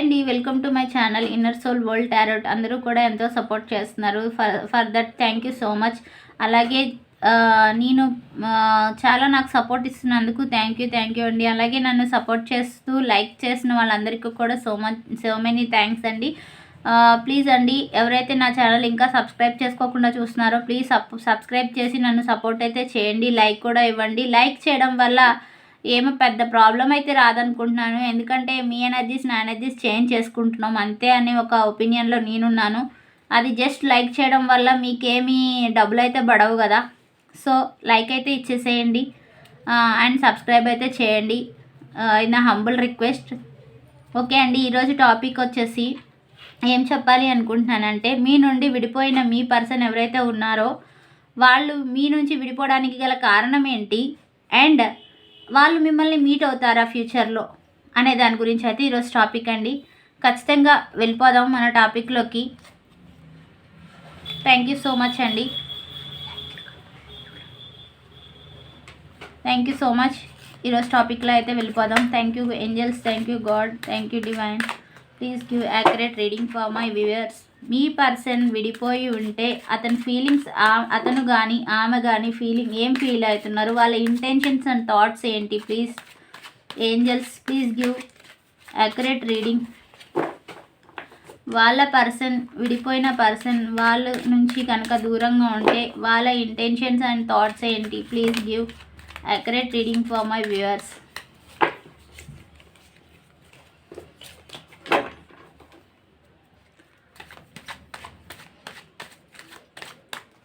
అండి welcome to my channel inner soul world tarot. అందరూ కూడా ఎంతో సపోర్ట్ చేస్తున్నారు. For for that thank you so much. అలాగే నేను చాలా నాకు సపోర్ట్ ఇస్తున్నందుకు థ్యాంక్ యూ థ్యాంక్ యూ అండి. అలాగే నన్ను సపోర్ట్ చేస్తూ లైక్ చేసిన వాళ్ళందరికీ కూడా so much so many thanks అండి. ప్లీజ్ అండి ఎవరైతే నా ఛానల్ ఇంకా సబ్స్క్రైబ్ చేసుకోకుండా చూస్తున్నారో ప్లీజ్ సబ్ సబ్స్క్రైబ్ చేసి నన్ను సపోర్ట్ అయితే చేయండి. లైక్ కూడా ఇవ్వండి. లైక్ చేయడం వల్ల ఏమో పెద్ద ప్రాబ్లం అయితే రాదనుకుంటున్నాను. ఎందుకంటే మీ ఎనర్జీస్ నా ఎనర్జీస్ చేంజ్ చేసుకుంటున్నాం. అంతే అనే ఒక ఒపీనియన్లో నేనున్నాను. అది జస్ట్ లైక్ చేయడం వల్ల మీకేమీ డబ్బులు అయితే పడవు కదా. సో లైక్ అయితే ఇచ్చేసేయండి. అండ్ సబ్స్క్రైబ్ అయితే చేయండి. ఇది నా హంబుల్ రిక్వెస్ట్ ఓకే అండి ఈరోజు టాపిక్ వచ్చేసి ఏం చెప్పాలి అనుకుంటున్నానంటే మీ నుండి విడిపోయిన మీ పర్సన్ ఎవరైతే ఉన్నారో వాళ్ళు మీ నుంచి విడిపోవడానికి గల కారణం ఏంటి? అండ్ వాళ్ళు మిమ్మల్ని మీట్ అవుతారా ఫ్యూచర్లో అనే దాని గురించి అయితే ఈరోజు టాపిక్ అండి. ఖచ్చితంగా వెళ్ళిపోదాం మన టాపిక్లోకి థ్యాంక్ యూ సో మచ్ అండి. థ్యాంక్ యూ సో మచ్ ఈరోజు టాపిక్లో అయితే వెళ్ళిపోదాం. Thank you angels thank you God thank you divine please give accurate reading for my viewers me person విడిపోయి ఉంటే అతని ఫీలింగ్స్ అతను కానీ ఆమె కానీ ఫీలింగ్ ఏం ఫీల్ అవుతున్నారు? వాళ్ళ ఇంటెన్షన్స్ అండ్ థాట్స్ ఏంటి? Please angels please give accurate reading వాళ్ళ పర్సన్ విడిపోయిన పర్సన్ వాళ్ళ నుంచి కనుక దూరంగా ఉంటే వాళ్ళ ఇంటెన్షన్స్ అండ్ థాట్స్ ఏంటి? Please give accurate reading for my viewers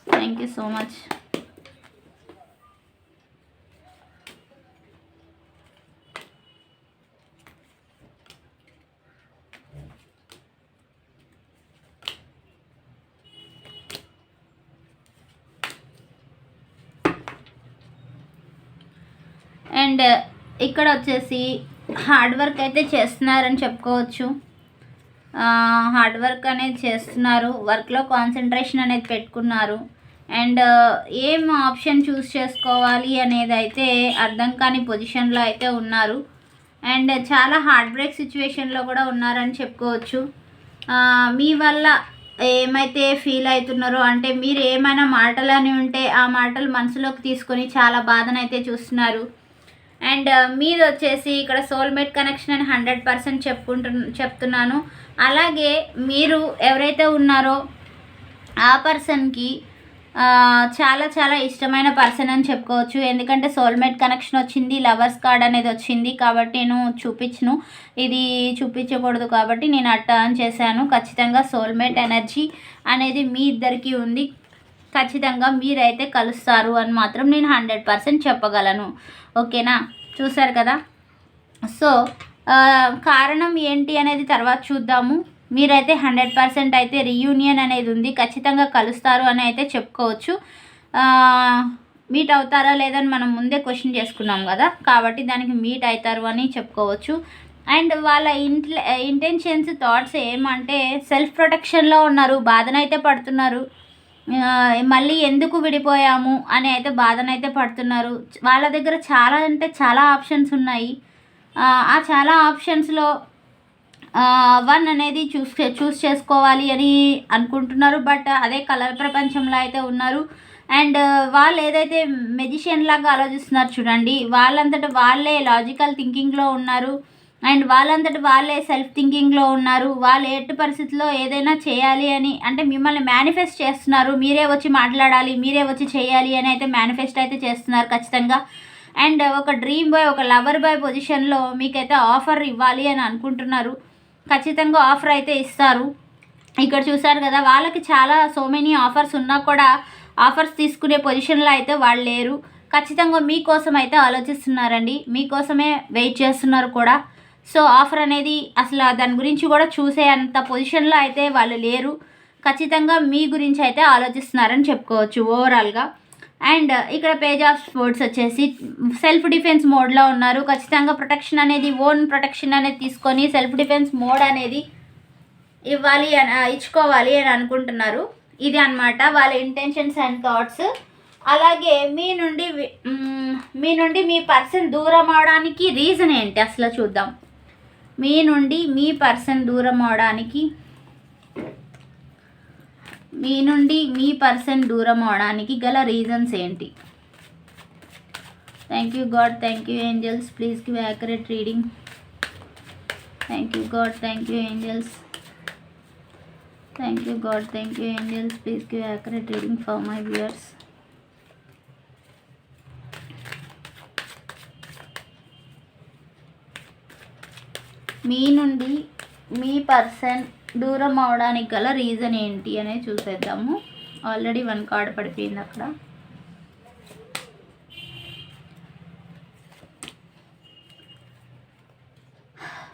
thank you so much and ఇక్కడ వచ్చేసి హార్డ్ వర్క్ అయితే చేస్తున్నారని చెప్పుకోవచ్చు. Uh, హార్డ్ వర్క్ అనేది చేస్తున్నారు. వర్క్లో కాన్సన్ట్రేషన్ అనేది పెట్టుకున్నారు. అండ్ ఏం ఆప్షన్ చూస్ చేసుకోవాలి అనేది అయితే అర్థం కాని పొజిషన్లో అయితే ఉన్నారు. అండ్ చాలా హార్డ్ బ్రేక్ సిచ్యువేషన్లో కూడా ఉన్నారని చెప్పుకోవచ్చు. మీ వల్ల ఏమైతే ఫీల్ అవుతున్నారో అంటే మీరు ఏమైనా మాటలని ఉంటే ఆ మాటలు మనసులోకి తీసుకొని చాలా బాధనైతే చూస్తున్నారు. అండ్ మీది వచ్చేసి ఇక్కడ సోల్మేట్ కనెక్షన్ అని హండ్రెడ్ పర్సెంట్ చెప్పుకుంటు చెప్తున్నాను. అలాగే మీరు ఎవరైతే ఉన్నారో ఆ పర్సన్కి చాలా చాలా ఇష్టమైన పర్సన్ అని చెప్పుకోవచ్చు. ఎందుకంటే సోల్మేట్ కనెక్షన్ వచ్చింది లవర్స్ కార్డ్ అనేది వచ్చింది కాబట్టి నేను చూపించను. ఇది చూపించకూడదు కాబట్టి నేను అట్ట అని చేశాను. ఖచ్చితంగా సోల్మేట్ ఎనర్జీ అనేది మీ ఇద్దరికి ఉంది. ఖచ్చితంగా మీరైతే కలుస్తారు అని మాత్రం నేను హండ్రెడ్ పర్సెంట్ చెప్పగలను. ఓకేనా? చూసారు కదా? సో కారణం ఏంటి అనేది తర్వాత చూద్దాము. మీరైతే హండ్రెడ్ పర్సెంట్ అయితే రీయూనియన్ అనేది ఉంది. ఖచ్చితంగా కలుస్తారు అని అయితే చెప్పుకోవచ్చు. మీట్ అవుతారా లేదని మనం ముందే క్వశ్చన్ చేసుకున్నాం కదా. కాబట్టి దానికి మీట్ అవుతారు అని చెప్పుకోవచ్చు. అండ్ వాళ్ళ ఇంట్ల ఇంటెన్షన్స్ థాట్స్ ఏమంటే సెల్ఫ్ ప్రొటెక్షన్లో ఉన్నారు. బాధనైతే పడుతున్నారు. మళ్ళీ ఎందుకు విడిపోయాము అని అయితే బాధనైతే పడుతున్నారు. వాళ్ళ దగ్గర చాలా అంటే చాలా ఆప్షన్స్ ఉన్నాయి. ఆ చాలా ఆప్షన్స్లో వన్ అనేది చూస్ చూస్ చేసుకోవాలి అని అనుకుంటున్నారు బట్ అదే కలర్ ప్రపంచంలో అయితే ఉన్నారు. అండ్ వాళ్ళు ఏదైతే మెజిషియన్ లాగా ఆలోచిస్తున్నారు చూడండి వాళ్ళంతట వాళ్ళే లాజికల్ థింకింగ్లో ఉన్నారు. అండ్ వాళ్ళంతట వాళ్ళే సెల్ఫ్ థింకింగ్లో ఉన్నారు. వాళ్ళు ఎట్టి పరిస్థితుల్లో ఏదైనా చేయాలి అని అంటే మిమ్మల్ని మేనిఫెస్ట్ చేస్తున్నారు. మీరే వచ్చి మాట్లాడాలి మీరే వచ్చి చేయాలి అని అయితే మేనిఫెస్ట్ అయితే చేస్తున్నారు ఖచ్చితంగా. అండ్ ఒక డ్రీమ్ బాయ్ ఒక లవర్ బాయ్ పొజిషన్లో మీకైతే ఆఫర్ ఇవ్వాలి అని అనుకుంటున్నారు. ఖచ్చితంగా ఆఫర్ అయితే ఇస్తారు. ఇక్కడ చూసారు కదా వాళ్ళకి చాలా సో మెనీ ఆఫర్స్ ఉన్నా కూడా ఆఫర్స్ తీసుకునే పొజిషన్లో అయితే వాళ్ళు లేరు. ఖచ్చితంగా మీకోసం అయితే ఆలోచిస్తున్నారండి. మీకోసమే వెయిట్ చేస్తున్నారు కూడా. సో ఆఫర్ అనేది అసలు దాని గురించి కూడా చూసే అంత పొజిషన్లో అయితే వాళ్ళు లేరు. ఖచ్చితంగా మీ గురించి అయితే ఆలోచిస్తున్నారని చెప్పుకోవచ్చు ఓవరాల్గా అండ్ uh, ఇక్కడ పేజ్ ఆఫ్ స్పోర్ట్స్ వచ్చేసి సెల్ఫ్ డిఫెన్స్ మోడ్లో ఉన్నారు. ఖచ్చితంగా ప్రొటెక్షన్ అనేది ఓన్ ప్రొటెక్షన్ అనేది తీసుకొని సెల్ఫ్ డిఫెన్స్ మోడ్ అనేది ఇవ్వాలి అని uh, ఇచ్చుకోవాలి అని అనుకుంటున్నారు. ఇది అన్నమాట. వాళ్ళ ఇంటెన్షన్స్ అండ్ థాట్స్ అలాగే మీ నుండి మీ నుండి మీ పర్సన్ దూరం అవడానికి రీజన్ ఏంటి? అసలు చూద్దాం. మీ నుండి మీ పర్సన్ దూరం అవడానికి మీ నుండి మీ పర్సన్ దూరం అవడానికి గల రీజన్స్ ఏంటి? Thank you God thank you angels please give accurate reading thank you God thank you angels thank you God thank you angels please give accurate reading for my viewers మీ నుండి మీ person దూరం అవడానికి గల reason ఏంటి అనేది చూసేద్దాము. Already one card పడిపోయింది అక్కడ.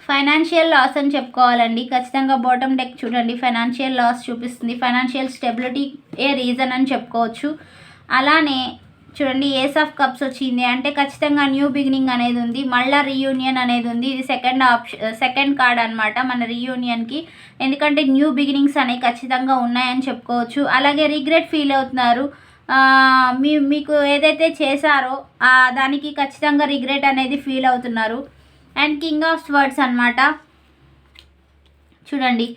ఫైనాన్షియల్ లాస్ అని చెప్పుకోవాలండి. ఖచ్చితంగా బాటమ్ డెక్ చూడండి. ఫైనాన్షియల్ లాస్ చూపిస్తుంది. ఫైనాన్షియల్ స్టెబిలిటీ ఏ రీజన్ అని చెప్పుకోవచ్చు. అలానే చూడండి ఏస్ ఆఫ్ కప్స్ వచ్చింది. అంటే ఖచ్చితంగా న్యూ బిగినింగ్ అనేది ఉంది. మళ్ళీ రీయూనియన్ అనేది ఉంది. ఇది సెకండ్ ఆప్షన్ సెకండ్ కార్డ్ అనమాట మన రీయూనియన్కి ఎందుకంటే న్యూ బిగినింగ్స్ అనేవి ఖచ్చితంగా ఉన్నాయని చెప్పుకోవచ్చు. అలాగే రిగ్రెట్ ఫీల్ అవుతున్నారు. మీ మీకు ఏదైతే చేశారో దానికి ఖచ్చితంగా రిగ్రెట్ అనేది ఫీల్ అవుతున్నారు. అండ్ కింగ్ ఆఫ్ స్వర్డ్స్ అనమాట చూడండి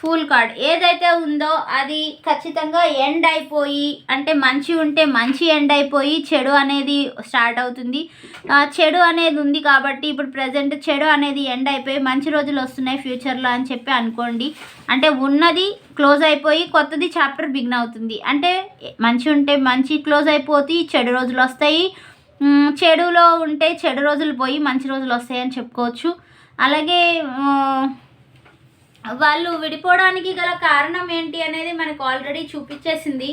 ఫుల్ కార్డ్. ఏదైతే ఉందో అది ఖచ్చితంగా ఎండ్ అయిపోయి అంటే మంచి ఉంటే మంచి ఎండ్ అయిపోయి చెడు అనేది స్టార్ట్ అవుతుంది. చెడు అనేది ఉంది కాబట్టి ఇప్పుడు ప్రజెంట్ చెడు అనేది ఎండ్ అయిపోయి మంచి రోజులు వస్తున్నాయి ఫ్యూచర్లో అని చెప్పి అనుకోండి. అంటే ఉన్నది క్లోజ్ అయిపోయి కొత్తది చాప్టర్ బిగిన్ అవుతుంది. అంటే మంచి ఉంటే మంచి క్లోజ్ అయిపోతే చెడు రోజులు వస్తాయి. చెడులో ఉంటే చెడు రోజులు పోయి మంచి రోజులు వస్తాయి అని చెప్పుకోవచ్చు. అలాగే వాళ్ళు విడిపోవడానికి గల కారణం ఏంటి అనేది మనకు ఆల్రెడీ చూపించేసింది.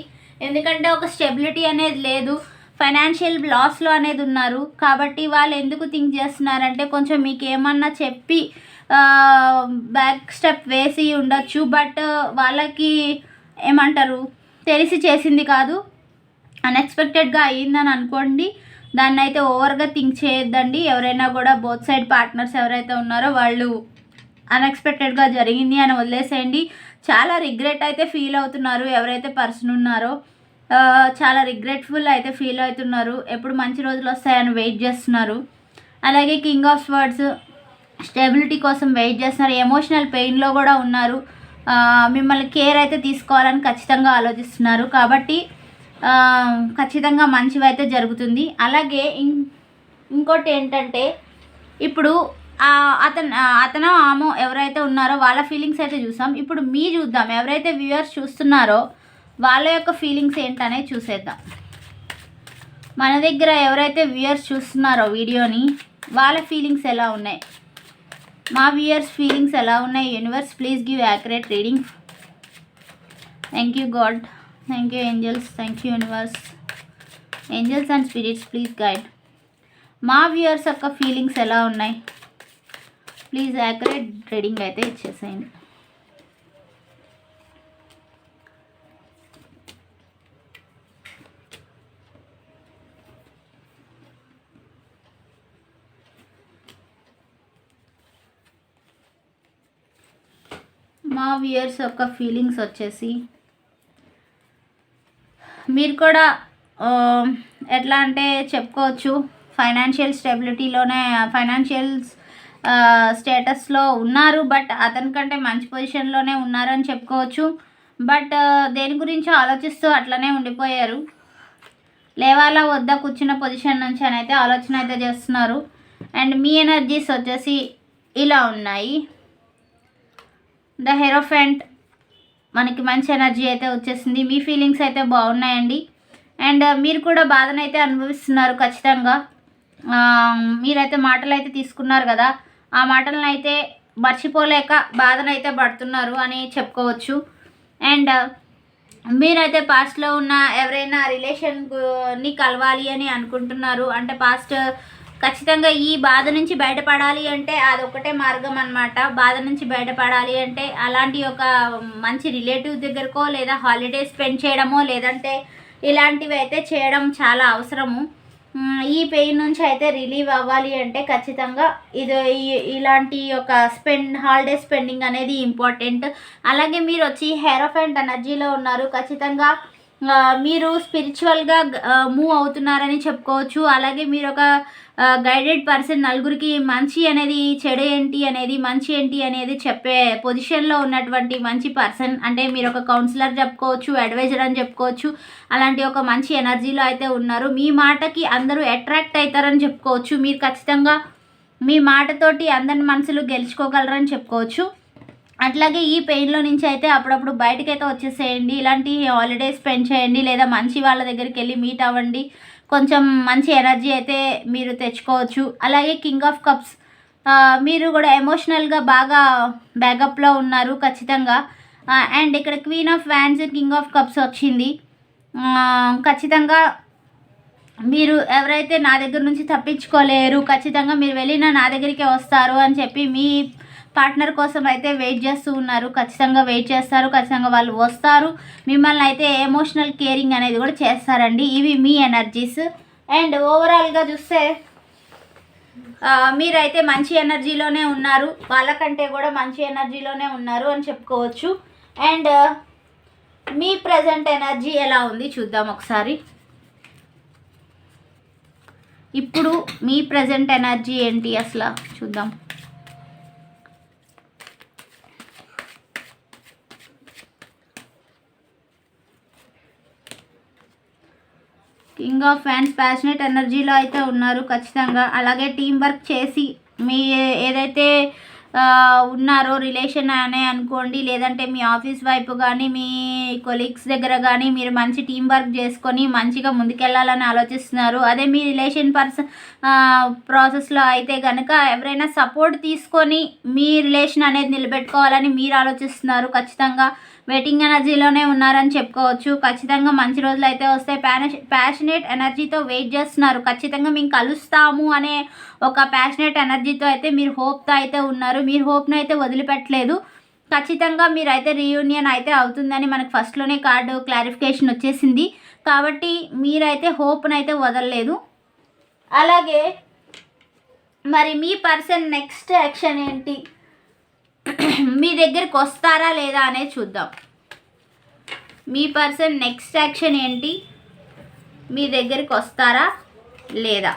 ఎందుకంటే ఒక స్టెబిలిటీ అనేది లేదు. ఫైనాన్షియల్ లాస్లో అనేది ఉన్నారు. కాబట్టి వాళ్ళు ఎందుకు థింక్ చేస్తున్నారంటే కొంచెం మీకు ఏమన్నా చెప్పి బ్యాక్ స్టెప్ వేసి ఉండొచ్చు. బట్ వాళ్ళకి ఏమంటారు? తెలిసి చేసింది కాదు. అన్ఎక్స్పెక్టెడ్గా అయ్యిందని అనుకోండి. దాన్ని అయితే ఓవర్గా థింక్ చేయొద్దండి. ఎవరైనా కూడా బోత్ సైడ్ పార్ట్నర్స్ ఎవరైతే ఉన్నారో వాళ్ళు అన్ఎక్స్పెక్టెడ్గా జరిగింది అని వదిలేసేయండి. చాలా రిగ్రెట్ అయితే ఫీల్ అవుతున్నారు. ఎవరైతే పర్సన్ ఉన్నారో చాలా రిగ్రెట్ఫుల్ అయితే ఫీల్ అవుతున్నారు. ఎప్పుడు మంచి రోజులు వస్తాయని వెయిట్ చేస్తున్నారు. అలాగే కింగ్ ఆఫ్ స్వర్డ్స్ స్టెబిలిటీ కోసం వెయిట్ చేస్తున్నారు. ఎమోషనల్ పెయిన్లో కూడా ఉన్నారు. మిమ్మల్ని కేర్ అయితే తీసుకోవాలని ఖచ్చితంగా ఆలోచిస్తున్నారు. కాబట్టి ఖచ్చితంగా మంచివైతే జరుగుతుంది. అలాగే ఇంకోటి ఏంటంటే ఇప్పుడు అతను అతను ఆమె ఎవరైతే ఉన్నారో వాళ్ళ ఫీలింగ్స్ అయితే చూసాం. ఇప్పుడు మీ చూద్దాం. ఎవరైతే వ్యూవర్స్ చూస్తున్నారో వాళ్ళ యొక్క ఫీలింగ్స్ ఏంటనేది చూసేద్దాం. మన దగ్గర ఎవరైతే వ్యూయర్స్ చూస్తున్నారో వీడియోని వాళ్ళ ఫీలింగ్స్ ఎలా ఉన్నాయి? మా వ్యూయర్స్ ఫీలింగ్స్ ఎలా ఉన్నాయి? Universe please give accurate reading thank you God thank you angels thank you universe angels and spirits please guide మా వ్యూయర్స్ యొక్క ఫీలింగ్స్ ఎలా ఉన్నాయి? ప్లీజ్ యాక్యురేట్ రీడింగ్ అయితే ఇచ్చేసేయండి. మా వ్యూయర్స్ యొక్క ఫీలింగ్స్ వచ్చేసి మీరు కూడా ఎట్లా అంటే చెప్పుకోవచ్చు ఫైనాన్షియల్ స్టెబిలిటీలోనే ఫైనాన్షియల్స్ స్టేటస్లో ఉన్నారు బట్ అతని కంటే మంచి పొజిషన్లోనే ఉన్నారని చెప్పుకోవచ్చు. బట్ దేని గురించి ఆలోచిస్తూ అట్లనే ఉండిపోయారు. లేవాలా వద్దా కూర్చున్న పొజిషన్ నుంచి అని అయితే ఆలోచన అయితే చేస్తున్నారు. అండ్ మీ ఎనర్జీస్ వచ్చేసి ఇలా ఉన్నాయి. ద హెరోఫెంట్ మనకి మంచి ఎనర్జీ అయితే వచ్చేసింది. మీ ఫీలింగ్స్ అయితే బాగున్నాయండి. అండ్ మీరు కూడా బాధనైతే అనుభవిస్తున్నారు ఖచ్చితంగా. మీరైతే మాటలు అయితే తీసుకున్నారు కదా. ఆ మాటలను అయితే మర్చిపోలేక బాధనైతే పడుతున్నారు అని చెప్పుకోవచ్చు. అండ్ మీరైతే పాస్ట్లో ఉన్న ఎవరైనా రిలేషన్ని కలవాలి అని అనుకుంటున్నారు. అంటే పాస్ట్ ఖచ్చితంగా ఈ బాధ నుంచి బయటపడాలి అంటే అదొకటే మార్గం అన్నమాట. బాధ నుంచి బయటపడాలి అంటే అలాంటి ఒక మంచి రిలేటివ్ దగ్గరకో లేదా హాలిడే స్పెండ్ చేయడమో లేదంటే ఇలాంటివి అయితే చేయడం చాలా అవసరము. ఈ పెయిన్ నుంచి అయితే రిలీవ్ అవ్వాలి అంటే ఖచ్చితంగా ఇది ఇలాంటి ఒక స్పెండ్ హాలిడే స్పెండింగ్ అనేది ఇంపార్టెంట్. అలాగే మీరు వచ్చి హెరోఫెంట్ ఎనర్జీలో ఉన్నారు ఖచ్చితంగా మీరు స్పిరిచువల్గా మూవ్ అవుతున్నారని చెప్పుకోవచ్చు. అలాగే మీరు ఒక గైడెడ్ పర్సన్ నలుగురికి మంచి అనేది చెడు ఏంటి అనేది మంచి ఏంటి అనేది చెప్పే పొజిషన్లో ఉన్నటువంటి మంచి పర్సన్ అంటే మీరు ఒక కౌన్సిలర్ చెప్పుకోవచ్చు అడ్వైజర్ అని చెప్పుకోవచ్చు అలాంటి ఒక మంచి ఎనర్జీలో అయితే ఉన్నారు. మీ మాటకి అందరూ అట్రాక్ట్ అవుతారని చెప్పుకోవచ్చు. మీరు ఖచ్చితంగా మీ మాటతోటి అందరి మనసులు గెలుచుకోగలరని చెప్పుకోవచ్చు. అట్లాగే ఈ పెయిన్లో నుంచి అయితే అప్పుడప్పుడు బయటకైతే వచ్చేసేయండి. ఇలాంటి హాలిడేస్ స్పెండ్ చేయండి. లేదా మంచి వాళ్ళ దగ్గరికి వెళ్ళి మీట్ అవ్వండి. కొంచెం మంచి ఎనర్జీ అయితే మీరు తెచ్చుకోవచ్చు. అలాగే కింగ్ ఆఫ్ కప్స్ మీరు కూడా ఎమోషనల్గా బాగా బ్యాకప్లో ఉన్నారు ఖచ్చితంగా. అండ్ ఇక్కడ queen of wands king of cups వచ్చింది. ఖచ్చితంగా మీరు ఎవరైతే నా దగ్గర నుంచి తప్పించుకోలేరు ఖచ్చితంగా మీరు వెళ్ళినా నా దగ్గరికే వస్తారు అని చెప్పి మీ పార్ట్నర్ కోసం అయితే వెయిట్ చేస్తూ ఉన్నారు. ఖచ్చితంగా వెయిట్ చేస్తారు. ఖచ్చితంగా వాళ్ళు వస్తారు. మిమ్మల్ని అయితే ఎమోషనల్ కేరింగ్ అనేది కూడా చేస్తారండి. ఇవి మీ ఎనర్జీస్ అండ్ ఓవరాల్గా చూస్తే మీరైతే మంచి ఎనర్జీలోనే ఉన్నారు. వాళ్ళకంటే కూడా మంచి ఎనర్జీలోనే ఉన్నారు అని చెప్పుకోవచ్చు. అండ్ మీ ప్రజెంట్ ఎనర్జీ ఎలా ఉంది చూద్దాం ఒకసారి. ఇప్పుడు మీ ప్రజెంట్ ఎనర్జీ ఏంటి అసలు? చూద్దాం. కింగ్ ఆఫ్ ఫ్యాన్స్ ప్యాషనెట్ ఎనర్జీలో అయితే ఉన్నారు ఖచ్చితంగా. అలాగే టీం వర్క్ చేసి మీ ఏదైతే ఉన్నారో రిలేషన్ అనే అనుకోండి లేదంటే మీ ఆఫీస్ వైపు కానీ మీ కొలీగ్స్ దగ్గర కానీ మీరు మంచి టీం వర్క్ చేసుకొని మంచిగా ముందుకెళ్ళాలని ఆలోచిస్తున్నారు. అదే మీ రిలేషన్ పర్సన్ ప్రాసెస్లో అయితే కనుక ఎవరైనా సపోర్ట్ తీసుకొని మీ రిలేషన్ అనేది నిలబెట్టుకోవాలని మీరు ఆలోచిస్తున్నారు ఖచ్చితంగా. వెయిటింగ్ ఎనర్జీలోనే ఉన్నారని చెప్పుకోవచ్చు. ఖచ్చితంగా మంచి రోజులు అయితే వస్తాయి ప్యాషనేట్ ఎనర్జీతో వెయిట్ చేస్తున్నారు. ఖచ్చితంగా మేము కలుస్తాము అనే ఒక ప్యాషనేట్ ఎనర్జీతో అయితే మీరు హోప్తో అయితే ఉన్నారు. మీరు హోప్ను అయితే వదిలిపెట్టలేదు. ఖచ్చితంగా మీరైతే రీయూనియన్ అయితే అవుతుందని మనకు ఫస్ట్లోనే కార్డు క్లారిఫికేషన్ వచ్చేసింది. కాబట్టి మీరైతే హోప్ను అయితే వదలలేదు. అలాగే మరి మీ పర్సన్ నెక్స్ట్ యాక్షన్ ఏంటి? మీ దగ్గరికి వస్తారా లేదా అనేది చూద్దాం. మీ పర్సన్ నెక్స్ట్ యాక్షన్ ఏంటి? మీ దగ్గరికి వస్తారా లేదా?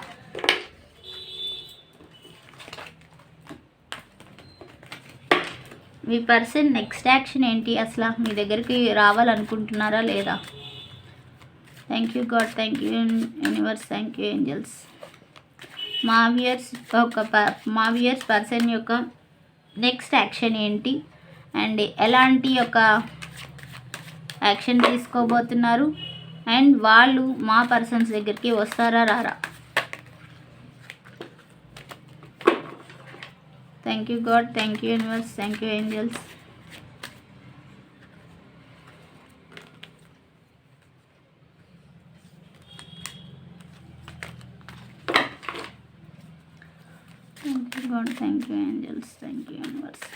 మీ పర్సన్ నెక్స్ట్ యాక్షన్ ఏంటి? అసలు మీ దగ్గరికి రావాలనుకుంటున్నారా లేదా? Thank you God thank you universe thank you angels మావియర్స్ ఒక మావియర్స్ పర్సన్ యొక్క నెక్స్ట్ యాక్షన్ ఏంటి? అండ్ ఎలాంటి ఒక యాక్షన్ తీసుకోబోతున్నారు? అండ్ వాళ్ళు మా పర్సన్స్ దగ్గరికి వస్తారా రారా? Thank you God thank you universe thank you angels. Thank you God thank you angels thank you. Universe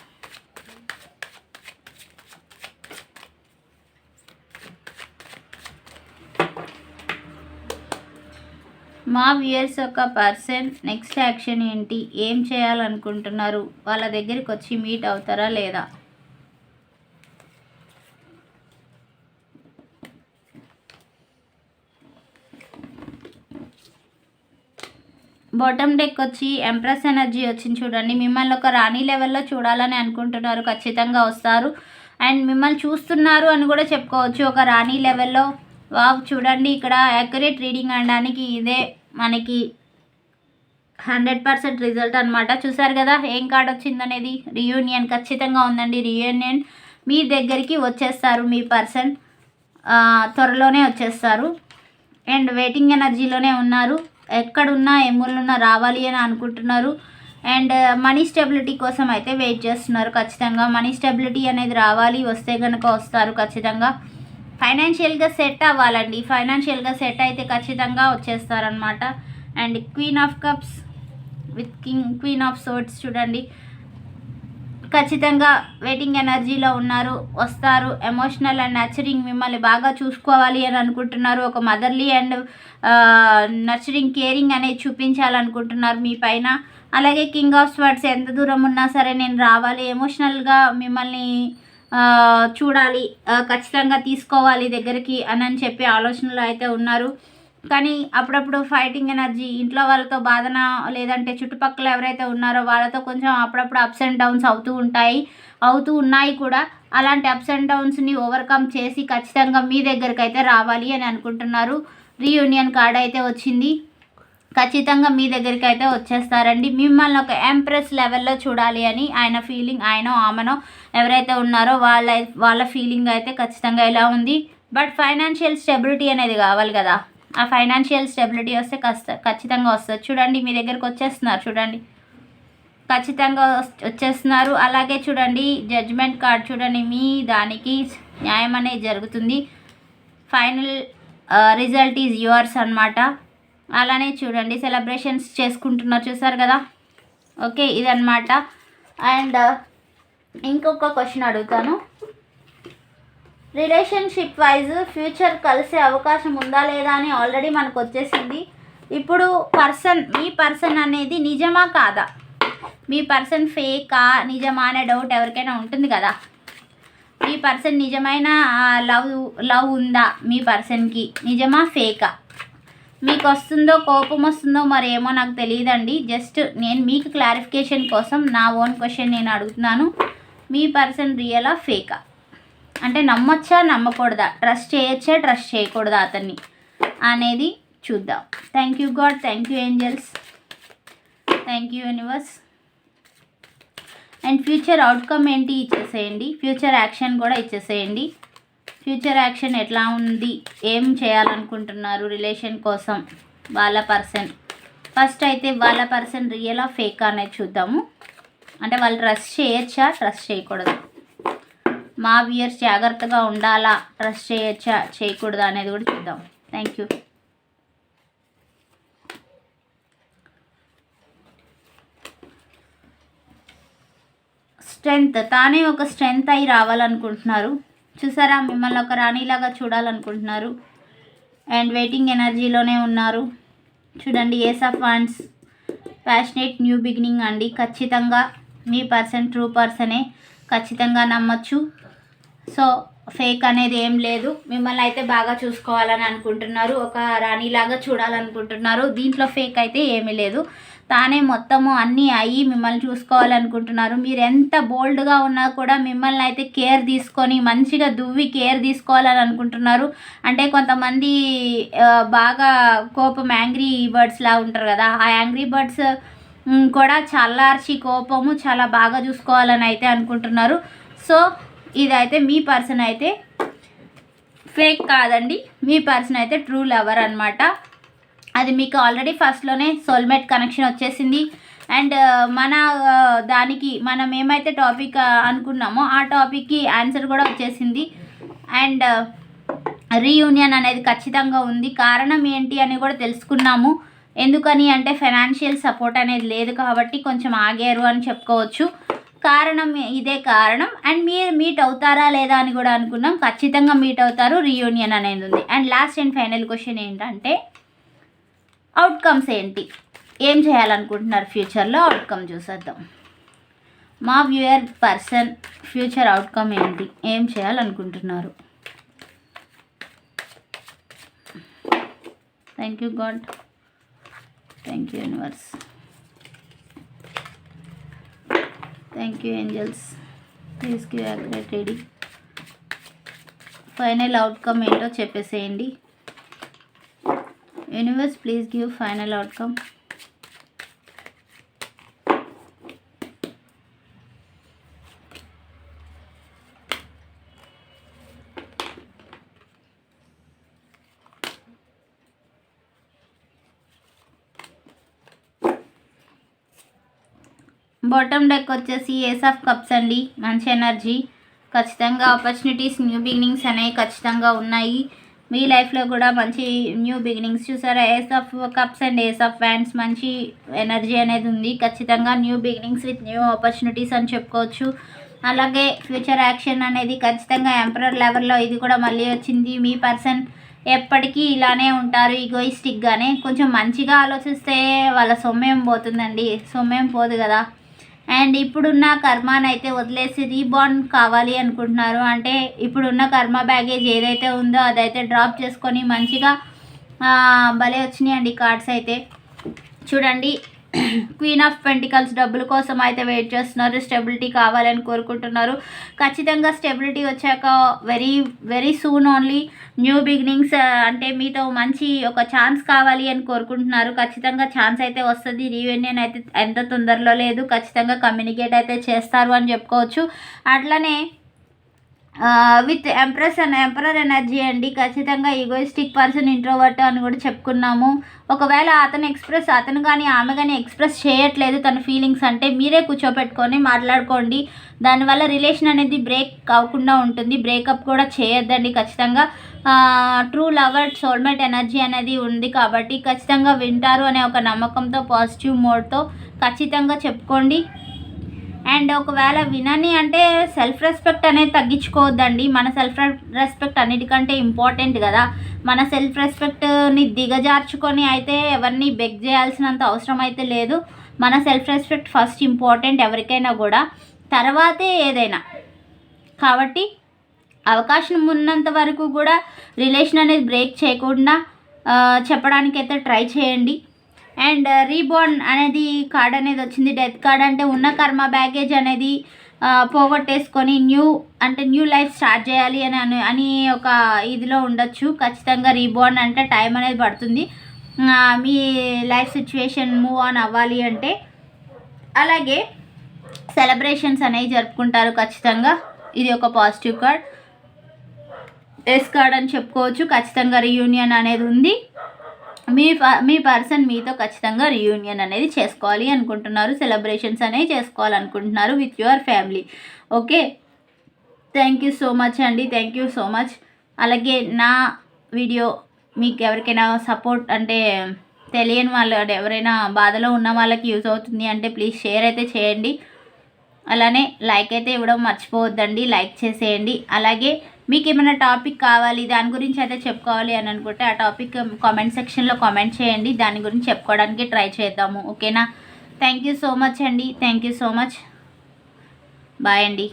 మా వ్యూయర్స్ యొక్క పర్సన్ నెక్స్ట్ యాక్షన్ ఏంటి? ఏం చేయాలనుకుంటున్నారు? వాళ్ళ దగ్గరికి వచ్చి మీట్ అవుతారా లేదా? బాటమ్ డెక్ వచ్చి ఎంప్రెస్ ఎనర్జీ వచ్చింది చూడండి. మిమ్మల్ని ఒక రాణి లెవెల్లో చూడాలని అనుకుంటున్నారు. ఖచ్చితంగా వస్తారు. అండ్ మిమ్మల్ని చూస్తున్నారు అని కూడా చెప్పుకోవచ్చు. ఒక రాణి లెవెల్లో వావ్ చూడండి ఇక్కడ యాక్యురేట్ రీడింగ్ అనడానికి ఇదే మనకి హండ్రెడ్ పర్సెంట్ రిజల్ట్ అనమాట చూసారు కదా ఏం కార్డ్ వచ్చిందనేది? రియూనియన్ ఖచ్చితంగా ఉందండి. రియూనియన్ మీ దగ్గరికి వచ్చేస్తారు. మీ పర్సన్ త్వరలోనే వచ్చేస్తారు. అండ్ వెయిటింగ్ ఎనర్జీలోనే ఉన్నారు. ఎక్కడున్నా ఎమ్ములున్నా రావాలి అని అనుకుంటున్నారు. అండ్ మనీ స్టెబిలిటీ కోసం అయితే వెయిట్ చేస్తున్నారు ఖచ్చితంగా. మనీ స్టెబిలిటీ అనేది రావాలి వస్తే కనుక వస్తారు ఖచ్చితంగా. ఫైనాన్షియల్గా సెట్ అవ్వాలండి. ఫైనాన్షియల్గా సెట్ అయితే ఖచ్చితంగా వచ్చేస్తారనమాట and queen of cups with king queen of swords చూడండి. ఖచ్చితంగా వెయిటింగ్ ఎనర్జీలో ఉన్నారు వస్తారు ఎమోషనల్ అండ్ నర్చరింగ్ మిమ్మల్ని బాగా చూసుకోవాలి అని అనుకుంటున్నారు ఒక మదర్లీ అండ్ నర్చరింగ్ కేరింగ్ అనేది చూపించాలనుకుంటున్నారు మీ పైన. అలాగే కింగ్ ఆఫ్ స్వర్డ్స్ ఎంత దూరం ఉన్నా సరే నేను రావాలి ఎమోషనల్గా మిమ్మల్ని చూడాలి ఖచ్చితంగా తీసుకోవాలి దగ్గరికి అని అని చెప్పి ఆలోచనలో అయితే ఉన్నారు. కానీ అప్పుడప్పుడు ఫైటింగ్ ఎనర్జీ ఇంట్లో వాళ్ళతో బాధన లేదంటే చుట్టుపక్కల ఎవరైతే ఉన్నారో వాళ్ళతో కొంచెం అప్పుడప్పుడు అప్స్ అండ్ డౌన్స్ అవుతూ ఉంటాయి అవుతూ ఉన్నాయి కూడా. అలాంటి అప్స్ అండ్ డౌన్స్ని ఓవర్కమ్ చేసి ఖచ్చితంగా మీ దగ్గరికి అయితే రావాలి అని అనుకుంటున్నారు. రీయూనియన్ కార్డ్ అయితే వచ్చింది. ఖచ్చితంగా మీ దగ్గరికి అయితే వచ్చేస్తారండి. మిమ్మల్ని ఒక ఎంప్రెస్ లెవెల్లో చూడాలి అని ఆయన ఫీలింగ్ ఆయన ఆమెనో ఎవరైతే ఉన్నారో వాళ్ళ వాళ్ళ ఫీలింగ్ అయితే ఖచ్చితంగా ఎలా ఉంది. బట్ ఫైనాన్షియల్ స్టెబిలిటీ అనేది కావాలి కదా. ఆ ఫైనాన్షియల్ స్టెబిలిటీ వస్తే కష్ట ఖచ్చితంగా వస్తుంది. చూడండి మీ దగ్గరకు వచ్చేస్తున్నారు చూడండి. ఖచ్చితంగా వచ్చేస్తున్నారు. అలాగే చూడండి జడ్జ్మెంట్ కార్డ్ చూడండి మీ దానికి న్యాయం అనేది జరుగుతుంది. ఫైనల్ రిజల్ట్ ఈజ్ యువర్స్ అన్నమాట. అలానే చూడండి సెలబ్రేషన్స్ చేసుకుంటున్నారు చూసారు కదా? ఓకే ఇదన్నమాట. అండ్ ఇంకొక క్వశ్చన్ అడుగుతాను. రిలేషన్షిప్ వైజ్ ఫ్యూచర్ కలిసే అవకాశం ఉందా లేదా అని ఆల్రెడీ మనకు వచ్చేసింది. ఇప్పుడు పర్సన్ మీ పర్సన్ అనేది నిజమా కాదా? మీ పర్సన్ ఫేకా నిజమా అనే డౌట్ ఎవరికైనా ఉంటుంది కదా? మీ పర్సన్ నిజమైన లవ్ లవ్ ఉందా మీ పర్సన్కి? నిజమా ఫేకా? మీకు వస్తుందో కోపం వస్తుందో మరి ఏమో నాకు తెలియదండి. జస్ట్ నేను మీకు క్లారిఫికేషన్ కోసం నా ఓన్ క్వశ్చన్ నేను అడుగుతున్నాను. మీ పర్సన్ రియలా ఫేకా? అంటే నమ్మొచ్చా నమ్మకూడదా? ట్రస్ట్ చేయొచ్చా ట్రస్ట్ చేయకూడదా అతన్ని? అనేది చూద్దాం. Thank you God thank you angels thank you universe and future outcome ఏంటి? ఇచ్చేసేయండి. ఫ్యూచర్ యాక్షన్ కూడా ఇచ్చేసేయండి. ఫ్యూచర్ యాక్షన్ ఎట్లా ఉంది? ఏం చేయాలనుకుంటున్నారు? రిలేషన్ కోసం వాళ్ళ పర్సన్ ఫస్ట్ అయితే వాళ్ళ పర్సన్ రియలా ఫేక్ అనేది చూద్దాము. అంటే వాళ్ళు ట్రస్ట్ చేయొచ్చా? ట్రస్ట్ చేయకూడదు? మా వ్యూయర్స్ జాగ్రత్తగా ఉండాలా? ట్రస్ట్ చేయొచ్చా? చేయకూడదా అనేది కూడా చూద్దాం. థ్యాంక్ యూ స్ట్రెంగ్త్ తానే ఒక స్ట్రెంగ్త్ అయి రావాలనుకుంటున్నారు. చూసారా? మిమ్మల్ని ఒక రాణిలాగా చూడాలనుకుంటున్నారు. అండ్ వెయిటింగ్ ఎనర్జీలోనే ఉన్నారు. చూడండి ace of wands passionate new beginning అండి. ఖచ్చితంగా మీ పర్సన్ ట్రూ పర్సనే ఖచ్చితంగా నమ్మచ్చు. సో ఫేక్ అనేది ఏం లేదు. మిమ్మల్ని అయితే బాగా చూసుకోవాలని అనుకుంటున్నారు. ఒక రాణిలాగా చూడాలనుకుంటున్నారు. దీంట్లో ఫేక్ అయితే ఏమీ లేదు. తానే మొత్తము అన్నీ అయ్యి మిమ్మల్ని చూసుకోవాలనుకుంటున్నారు. మీరు ఎంత బోల్డ్గా ఉన్నా కూడా మిమ్మల్ని అయితే కేర్ తీసుకొని మంచిగా దువ్వి కేర్ తీసుకోవాలని అనుకుంటున్నారు. అంటే కొంతమంది బాగా కోపం యాంగ్రీ బర్డ్స్లా ఉంటారు కదా. ఆ యాంగ్రీ బర్డ్స్ కూడా చల్లార్చి కోపము చాలా బాగా చూసుకోవాలని అయితే అనుకుంటున్నారు. సో ఇదైతే మీ పర్సన్ అయితే ఫేక్ కాదండి. మీ పర్సన్ అయితే ట్రూ లవర్ అనమాట అది మీకు ఆల్రెడీ ఫస్ట్లోనే సోల్మేట్ కనెక్షన్ వచ్చేసింది. అండ్ మన దానికి మనం ఏమైతే టాపిక్ అనుకున్నామో ఆ టాపిక్కి ఆన్సర్ కూడా వచ్చేసింది. అండ్ రీయూనియన్ అనేది ఖచ్చితంగా ఉంది. కారణం ఏంటి అని కూడా తెలుసుకున్నాము. ఎందుకని అంటే ఫైనాన్షియల్ సపోర్ట్ అనేది లేదు కాబట్టి కొంచెం ఆగారు అని చెప్పుకోవచ్చు. కారణం ఇదే కారణం. అండ్ మీరు మీట్ అవుతారా లేదా అని కూడా అనుకున్నాం. ఖచ్చితంగా మీట్ అవుతారు. రీయూనియన్ అనేది ఉంది. And last and final question ఏంటంటే అవుట్కమ్స్ ఏంటి? ఏం చేయాలనుకుంటున్నారు ఫ్యూచర్లో అవుట్కమ్ చూసేద్దాం. మా వ్యూయర్ పర్సన్ ఫ్యూచర్ అవుట్కమ్ ఏంటి? ఏం చేయాలనుకుంటున్నారు? Thank you God thank you universe thank you angels please give accurate reading final outcome ఏంటో చెప్పేసేయండి. Universe please give final outcome bottom deck వచ్చేసి ఏస్ ఆఫ్ కప్స్ అండి. మంచి ఎనర్జీ ఖచ్చితంగా ఆపర్చునిటీస్ న్యూ బిగినింగ్స్ అనేవి ఖచ్చితంగా ఉన్నాయి. మీ లైఫ్లో కూడా మంచి న్యూ బిగినింగ్స్ చూసారా? Ace of cups and ace of fans మంచి ఎనర్జీ అనేది ఉంది. ఖచ్చితంగా new beginnings with new opportunities అని చెప్పుకోవచ్చు. అలాగే ఫ్యూచర్ యాక్షన్ అనేది ఖచ్చితంగా ఎంపరర్ లెవెల్లో ఇది కూడా మళ్ళీ వచ్చింది. మీ పర్సన్ ఎప్పటికీ ఇలానే ఉంటారు. ఈగోయిస్టిక్గానే కొంచెం మంచిగా ఆలోచిస్తే వాళ్ళ సొమ్మేం పోతుందండి? సొమ్మేం పోదు కదా. అండ్ ఇప్పుడున్న కర్మాని అయితే వదిలేసి రీబాండ్ కావాలి అనుకుంటున్నారు. అంటే ఇప్పుడున్న కర్మ బ్యాగేజ్ ఏదైతే ఉందో అదైతే డ్రాప్ చేసుకొని మంచిగా భలే వచ్చినాయండి కార్డ్స్ అయితే. చూడండి క్వీన్ ఆఫ్ పెంటికల్స్ డబ్బుల కోసం అయితే వెయిట్ చేస్తున్నారు. స్టెబిలిటీ కావాలని కోరుకుంటున్నారు. ఖచ్చితంగా స్టెబిలిటీ వచ్చాక very very soon only new beginnings అంటే మీతో మంచి ఒక ఛాన్స్ కావాలి అని కోరుకుంటున్నారు. ఖచ్చితంగా ఛాన్స్ అయితే వస్తుంది. రీయూనియన్ అయితే ఎంత తొందరలో లేదు. ఖచ్చితంగా కమ్యూనికేట్ అయితే చేస్తారు అని చెప్పుకోవచ్చు. అట్లనే with empress and emperor energy అండి. ఖచ్చితంగా ఈగోయిస్టిక్ పర్సన్ ఇంట్రోవర్ట్ అని కూడా చెప్పుకున్నాము. ఒకవేళ అతను ఎక్స్ప్రెస్ అతను కానీ ఆమె కానీ ఎక్స్ప్రెస్ చేయట్లేదు తన ఫీలింగ్స్ అంటే మీరే కూర్చోపెట్టుకొని మాట్లాడుకోండి. దానివల్ల రిలేషన్ అనేది బ్రేక్ కాకుండా ఉంటుంది. బ్రేకప్ కూడా చేయొద్దండి ఖచ్చితంగా. ట్రూ లవర్ సోల్మేట్ ఎనర్జీ అనేది ఉంది కాబట్టి ఖచ్చితంగా వింటారు అనే ఒక నమ్మకంతో పాజిటివ్ మోడ్తో ఖచ్చితంగా చెప్పుకోండి. అండ్ ఒకవేళ వినని అంటే సెల్ఫ్ రెస్పెక్ట్ అనేది తగ్గించుకోవద్దండి. మన సెల్ఫ్ రెస్పెక్ట్ అన్నిటికంటే ఇంపార్టెంట్ కదా. మన సెల్ఫ్ రెస్పెక్ట్ని దిగజార్చుకొని అయితే ఎవరిని బెగ్ చేయాల్సినంత అవసరం అయితే లేదు. మన సెల్ఫ్ రెస్పెక్ట్ ఫస్ట్ ఇంపార్టెంట్ ఎవరికైనా కూడా. తర్వాతే ఏదైనా. కాబట్టి అవకాశం ఉన్నంత వరకు కూడా రిలేషన్ అనేది బ్రేక్ చేయకుండా చెప్పడానికైతే ట్రై చేయండి. అండ్ uh, రీబోర్న్ అనేది కార్డ్ అనేది వచ్చింది. డెత్ కార్డ్ అంటే ఉన్న కర్మ బ్యాగేజ్ అనేది uh, పోగొట్టేసుకొని న్యూ అంటే న్యూ లైఫ్ స్టార్ట్ చేయాలి అని అని అని ఒక ఇదిలో ఉండొచ్చు. ఖచ్చితంగా రీబోర్న్ అంటే టైం అనేది పడుతుంది. మీ లైఫ్ సిచ్యువేషన్ మూవ్ ఆన్ అవ్వాలి అంటే. అలాగే సెలబ్రేషన్స్ అనేవి జరుపుకుంటారు ఖచ్చితంగా. ఇది ఒక పాజిటివ్ కార్డ్ ఎస్ కార్డ్ అని చెప్పుకోవచ్చు. ఖచ్చితంగా రీయూనియన్ అనేది ఉంది. మీ ప- మీ పర్సన్ మీతో ఖచ్చితంగా రీయూనియన్ అనేది చేసుకోవాలి అనుకుంటున్నారు. సెలబ్రేషన్స్ అనేవి చేసుకోవాలనుకుంటున్నారు with your family okay thank you so much అండి. థ్యాంక్ యూ సో మచ్ అలాగే నా వీడియో మీకు ఎవరికైనా సపోర్ట్ అంటే తెలియని వాళ్ళు ఎవరైనా బాధలో ఉన్న వాళ్ళకి యూజ్ అవుతుంది అంటే ప్లీజ్ షేర్ అయితే చేయండి. అలానే లైక్ అయితే ఇవ్వడం మర్చిపోవద్దండి. లైక్ చేసేయండి. అలాగే మీకు ఏమైనా టాపిక్ కావాలి దాని గురించి అయితే చెప్పుకోవాలి అని అనుకుంటే ఆ టాపిక్ కామెంట్ సెక్షన్లో కామెంట్ చేయండి. దాని గురించి చెప్పుకోవడానికి ట్రై చేద్దాము. ఓకేనా? థ్యాంక్ యూ సో మచ్ అండి. Thank you so much. Bye అండి.